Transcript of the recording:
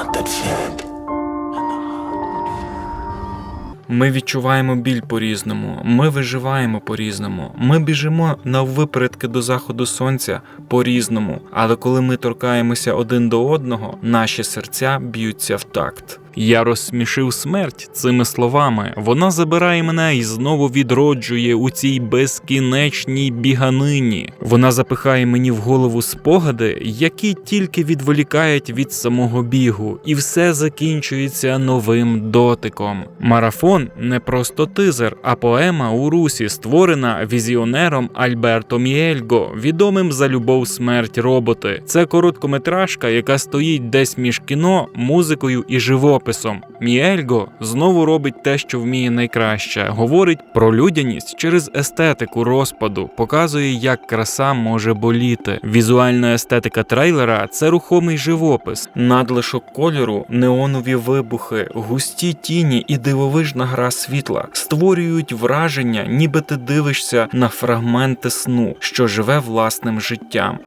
heart that fed. Ми відчуваємо біль по-різному, ми виживаємо по-різному. Ми біжимо наввипередки до заходу сонця по-різному. Але коли ми торкаємося один до одного, наші серця б'ються в такт. Я розсмішив смерть цими словами. Вона забирає мене і знову відроджує у цій безкінечній біганині. Вона запихає мені в голову спогади, які тільки відволікають від самого бігу, і все закінчується новим дотиком. Марафон не просто тизер, а поема у русі, створена візіонером Альберто Міельго, відомим за любов, смерть, роботи. Це короткометражка, яка стоїть десь між кіно, музикою і живописом. Міельго знову робить те, що вміє найкраще, говорить про людяність через естетику розпаду, показує, як краса може боліти. Візуальна естетика трейлера це рухомий живопис, надлишок кольору, неонові вибухи, густі тіні і дивовижна гра світла створюють враження, ніби ти дивишся на фрагменти сну, що живе власним життям.